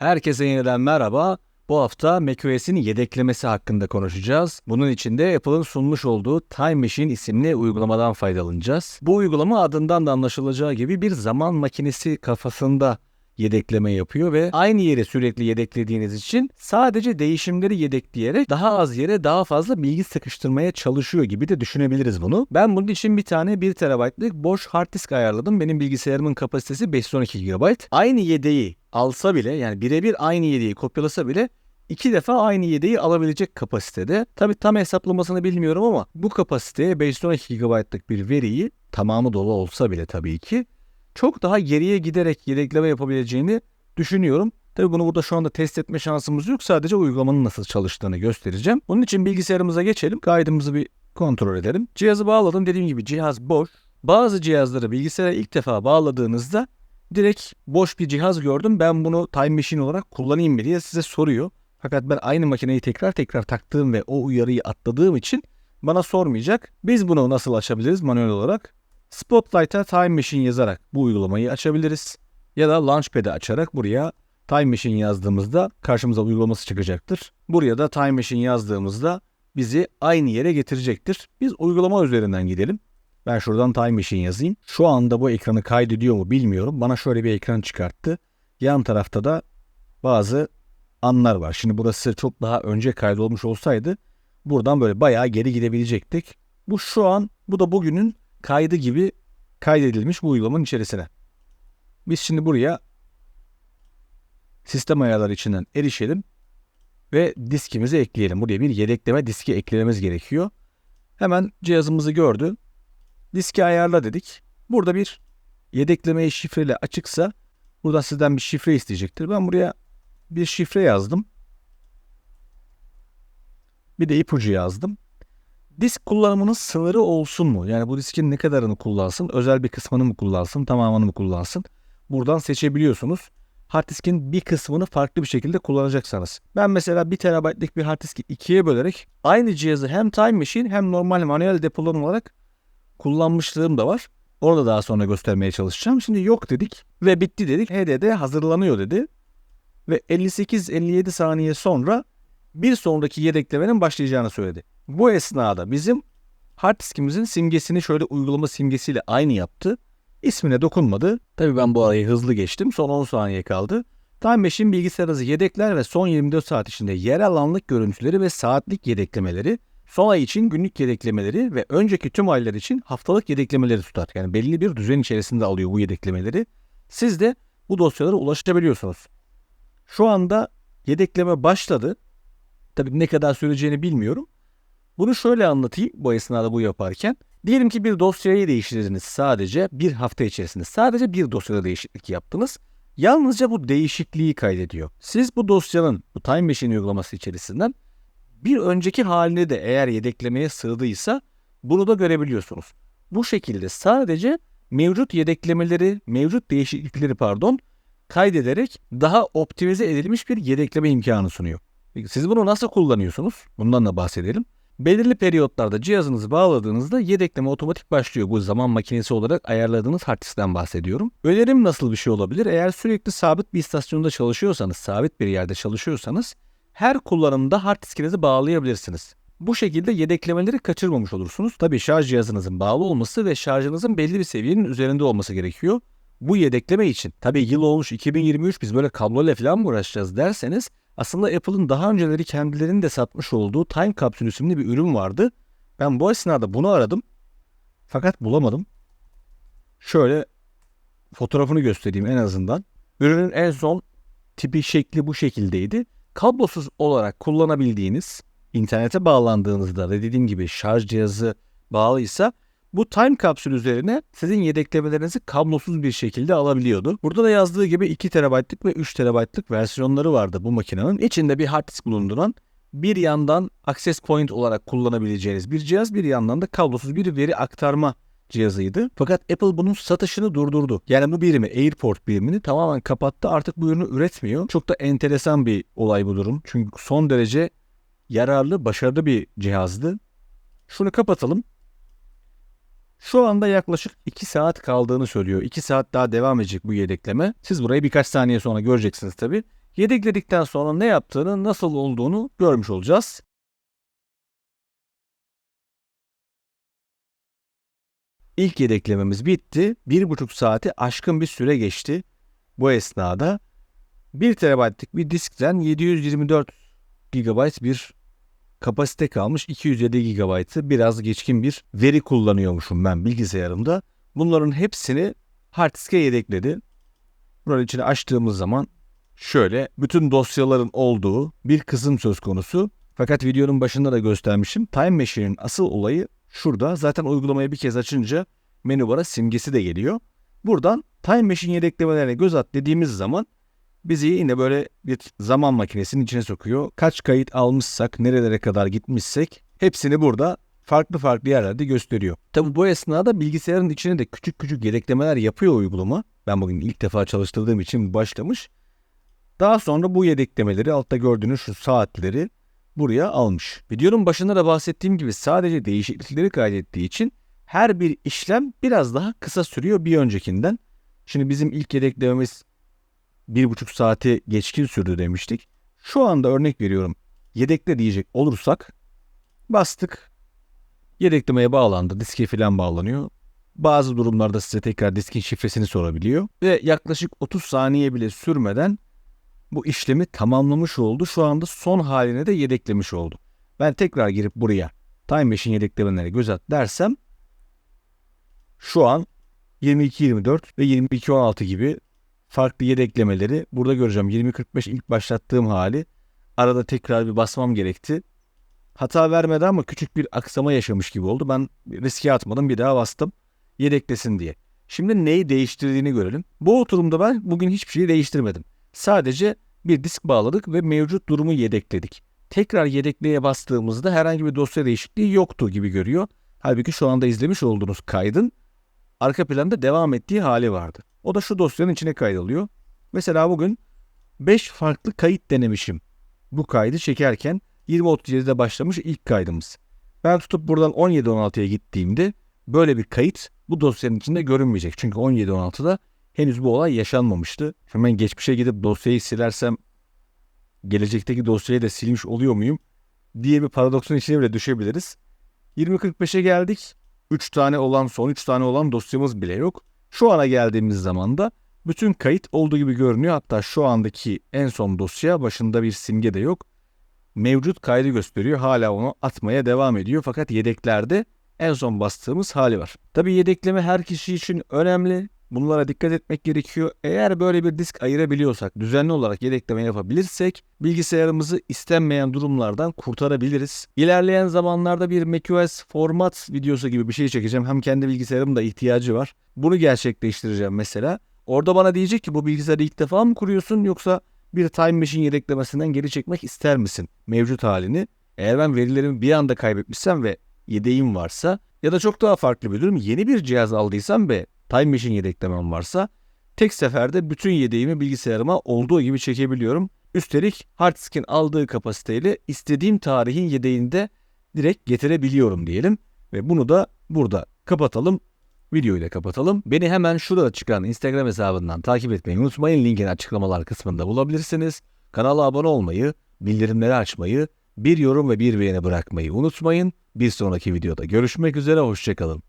Herkese yeniden merhaba. Bu hafta macOS'in yedeklemesi hakkında konuşacağız. Bunun için de Apple'ın sunmuş olduğu Time Machine isimli uygulamadan faydalanacağız. Bu uygulama adından da anlaşılacağı gibi bir zaman makinesi kafasında yedekleme yapıyor ve aynı yere sürekli yedeklediğiniz için sadece değişimleri yedekleyerek daha az yere daha fazla bilgi sıkıştırmaya çalışıyor gibi de düşünebiliriz bunu. Ben bunun için bir tane 1 TB'lık boş hard disk ayarladım. Benim bilgisayarımın kapasitesi 512 GB. Aynı yedeği alsa bile yani birebir aynı yedeği kopyalasa bile iki defa aynı yedeği alabilecek kapasitede. Tabi tam hesaplamasını bilmiyorum ama bu kapasiteye 512 GB'lık bir veriyi tamamı dolu olsa bile tabii ki çok daha geriye giderek yedekleme yapabileceğini düşünüyorum. Tabi bunu burada şu anda test etme şansımız yok. Sadece uygulamanın nasıl çalıştığını göstereceğim. Onun için bilgisayarımıza geçelim. Kaydımızı bir kontrol edelim. Cihazı bağladım. Dediğim gibi cihaz boş. Bazı cihazları bilgisayara ilk defa bağladığınızda direkt boş bir cihaz gördüm. Ben bunu Time Machine olarak kullanayım mı diye size soruyor. Fakat ben aynı makineyi tekrar tekrar taktığım ve o uyarıyı atladığım için bana sormayacak. Biz bunu nasıl açabiliriz manuel olarak? Spotlight'a Time Machine yazarak bu uygulamayı açabiliriz. Ya da Launchpad'i açarak buraya Time Machine yazdığımızda karşımıza uygulaması çıkacaktır. Buraya da Time Machine yazdığımızda bizi aynı yere getirecektir. Biz uygulama üzerinden gidelim. Ben şuradan Time Machine yazayım. Şu anda bu ekranı kaydediyor mu bilmiyorum. Bana şöyle bir ekran çıkarttı. Yan tarafta da bazı anlar var. Şimdi burası çok daha önce kaydolmuş olsaydı buradan böyle bayağı geri gidebilecektik. Bu şu an, bu da bugünün kaydı gibi kaydedilmiş bu uygulamanın içerisine. Biz şimdi buraya sistem ayarları içinden erişelim ve diskimizi ekleyelim. Buraya bir yedekleme diski eklememiz gerekiyor. Hemen cihazımızı gördü. Diski ayarla dedik. Burada bir yedeklemeyi şifreyle açıksa buradan sizden bir şifre isteyecektir. Ben buraya bir şifre yazdım. Bir de ipucu yazdım. Disk kullanımının sınırı olsun mu? Yani bu diskin ne kadarını kullansın? Özel bir kısmını mı kullansın? Tamamını mı kullansın? Buradan seçebiliyorsunuz. Hard diskin bir kısmını farklı bir şekilde kullanacaksanız. Ben mesela 1 TB'lik bir hard diski ikiye bölerek aynı cihazı hem Time Machine hem normal manuel depolama olarak kullanmışlığım da var. Orada daha sonra göstermeye çalışacağım. Şimdi yok dedik ve bitti dedik. HDD hazırlanıyor dedi. Ve 58-57 saniye sonra bir sonraki yedeklemenin başlayacağını söyledi. Bu esnada bizim hard diskimizin simgesini şöyle uygulama simgesiyle aynı yaptı. İsmine dokunmadı. Tabii ben bu arayı hızlı geçtim. Son 10 saniye kaldı. Time Machine bilgisayarınızı yedekler ve son 24 saat içinde yerel anlık görüntüleri ve saatlik yedeklemeleri, son ay için günlük yedeklemeleri ve önceki tüm aylar için haftalık yedeklemeleri tutar. Yani belli bir düzen içerisinde alıyor bu yedeklemeleri. Siz de bu dosyalara ulaşabiliyorsunuz. Şu anda yedekleme başladı. Tabii ne kadar süreceğini bilmiyorum. Bunu şöyle anlatayım bu esnada bu yaparken. Diyelim ki bir dosyayı değiştirdiniz sadece bir hafta içerisinde. Sadece bir dosyada değişiklik yaptınız. Yalnızca bu değişikliği kaydediyor. Siz bu dosyanın bu Time Machine uygulaması içerisinden bir önceki halini de eğer yedeklemeye sığdıysa bunu da görebiliyorsunuz. Bu şekilde sadece mevcut yedeklemeleri, mevcut değişiklikleri pardon kaydederek daha optimize edilmiş bir yedekleme imkanı sunuyor. Peki siz bunu nasıl kullanıyorsunuz? Bundan da bahsedelim. Belirli periyotlarda cihazınızı bağladığınızda yedekleme otomatik başlıyor. Bu zaman makinesi olarak ayarladığınız hard diskten bahsediyorum. Önerim nasıl bir şey olabilir? Eğer sürekli sabit bir istasyonda çalışıyorsanız, sabit bir yerde çalışıyorsanız her kullanımda hard diskinizi bağlayabilirsiniz. Bu şekilde yedeklemeleri kaçırmamış olursunuz. Tabii şarj cihazınızın bağlı olması ve şarjınızın belli bir seviyenin üzerinde olması gerekiyor. Bu yedekleme için tabii yıl olmuş 2023 biz böyle kabloyla falan mı uğraşacağız derseniz aslında Apple'ın daha önceleri kendilerinin de satmış olduğu Time Capsule isimli bir ürün vardı. Ben bu esnada bunu aradım. Fakat bulamadım. Şöyle fotoğrafını göstereyim en azından. Ürünün en son tipi şekli bu şekildeydi. Kablosuz olarak kullanabildiğiniz, internete bağlandığınızda da dediğim gibi şarj cihazı bağlıysa bu time kapsül üzerine sizin yedeklemelerinizi kablosuz bir şekilde alabiliyordu. Burada da yazdığı gibi 2 TB'lık ve 3 TB'lık versiyonları vardı bu makinenin. İçinde bir hard disk bulunduran bir yandan access point olarak kullanabileceğiniz bir cihaz, bir yandan da kablosuz bir veri aktarma cihazıydı. Fakat Apple bunun satışını durdurdu. Yani bu birimi Airport birimini tamamen kapattı. Artık bu ürünü üretmiyor. Çok da enteresan bir olay bu durum. Çünkü son derece yararlı, başarılı bir cihazdı. Şunu kapatalım. Şu anda yaklaşık 2 saat kaldığını söylüyor. 2 saat daha devam edecek bu yedekleme. Siz burayı birkaç saniye sonra göreceksiniz tabi. Yedekledikten sonra ne yaptığını, nasıl olduğunu görmüş olacağız. İlk yedeklememiz bitti. Bir buçuk saati aşkın bir süre geçti. Bu esnada 1 TB'lik bir diskten 724 GB bir kapasite kalmış. 207 GB'ı biraz geçkin bir veri kullanıyormuşum ben bilgisayarımda. Bunların hepsini hard diske yedekledi. Buranın içine açtığımız zaman şöyle bütün dosyaların olduğu bir kısım söz konusu. Fakat videonun başında da göstermişim. Time Machine'in asıl olayı şurada. Zaten uygulamayı bir kez açınca menü bara simgesi de geliyor. Buradan Time Machine yedeklemelerine göz at dediğimiz zaman bizi yine böyle bir zaman makinesinin içine sokuyor. Kaç kayıt almışsak, nerelere kadar gitmişsek hepsini burada farklı farklı yerlerde gösteriyor. Tabi bu esnada bilgisayarın içine de küçük küçük yedeklemeler yapıyor uygulama. Ben bugün ilk defa çalıştırdığım için başlamış. Daha sonra bu yedeklemeleri altta gördüğünüz şu saatleri buraya almış. Videonun başında da bahsettiğim gibi sadece değişiklikleri kaydettiği için her bir işlem biraz daha kısa sürüyor bir öncekinden. Şimdi bizim ilk yedeklememiz bir buçuk saati geçkin sürdü demiştik. Şu anda örnek veriyorum. Yedekle diyecek olursak bastık. Yedeklemeye bağlandı. Diske falan bağlanıyor. Bazı durumlarda size tekrar diskin şifresini sorabiliyor. Ve yaklaşık 30 saniye bile sürmeden bu işlemi tamamlamış oldu. Şu anda son haline de yedeklemiş oldu. Ben tekrar girip buraya Time Machine yedeklemelere göz at dersem şu an 22.24 ve 22.16 gibi farklı yedeklemeleri burada göreceğim. 20.45 ilk başlattığım hali. Arada tekrar bir basmam gerekti. Hata vermedi ama küçük bir aksama yaşamış gibi oldu. Ben riske atmadım bir daha bastım. Yedeklesin diye. Şimdi neyi değiştirdiğini görelim. Bu oturumda ben bugün hiçbir şeyi değiştirmedim. Sadece bir disk bağladık ve mevcut durumu yedekledik. Tekrar yedekleye bastığımızda herhangi bir dosya değişikliği yoktu gibi görüyor. Halbuki şu anda izlemiş olduğunuz kaydın arka planda devam ettiği hali vardı. O da şu dosyanın içine kaydoluyor. Mesela bugün 5 farklı kayıt denemişim. Bu kaydı çekerken 20.37'de başlamış ilk kaydımız. Ben tutup buradan 17.16'ya gittiğimde böyle bir kayıt bu dosyanın içinde görünmeyecek. Çünkü 17.16'da henüz bu olay yaşanmamıştı. Hemen geçmişe gidip dosyayı silersem gelecekteki dosyayı da silmiş oluyor muyum diye bir paradoksun içine bile düşebiliriz. 20.45'e geldik. 3 tane olan son 3 tane olan dosyamız bile yok. Şu ana geldiğimiz zaman da bütün kayıt olduğu gibi görünüyor. Hatta şu andaki en son dosya başında bir simge de yok. Mevcut kaydı gösteriyor. Hala onu atmaya devam ediyor. Fakat yedeklerde en son bastığımız hali var. Tabi yedekleme her kişi için önemli. Bunlara dikkat etmek gerekiyor. Eğer böyle bir disk ayırabiliyorsak, düzenli olarak yedekleme yapabilirsek bilgisayarımızı istenmeyen durumlardan kurtarabiliriz. İlerleyen zamanlarda bir macOS format videosu gibi bir şey çekeceğim. Hem kendi bilgisayarım da ihtiyacı var. Bunu gerçekleştireceğim mesela. Orada bana diyecek ki bu bilgisayarı ilk defa mı kuruyorsun yoksa bir Time Machine yedeklemesinden geri çekmek ister misin mevcut halini? Eğer ben verilerimi bir anda kaybetmişsem ve yedeğim varsa ya da çok daha farklı bir durum yeni bir cihaz aldıysam ve Time Machine yedeklemem varsa tek seferde bütün yedeğimi bilgisayarıma olduğu gibi çekebiliyorum. Üstelik hard disk'in aldığı kapasiteyle istediğim tarihin yedeğinde direkt getirebiliyorum diyelim. Ve bunu da burada kapatalım. Videoyu da kapatalım. Beni hemen şurada çıkan Instagram hesabından takip etmeyi unutmayın. Linkini açıklamalar kısmında bulabilirsiniz. Kanala abone olmayı, bildirimleri açmayı, bir yorum ve bir beğeni bırakmayı unutmayın. Bir sonraki videoda görüşmek üzere, hoşçakalın.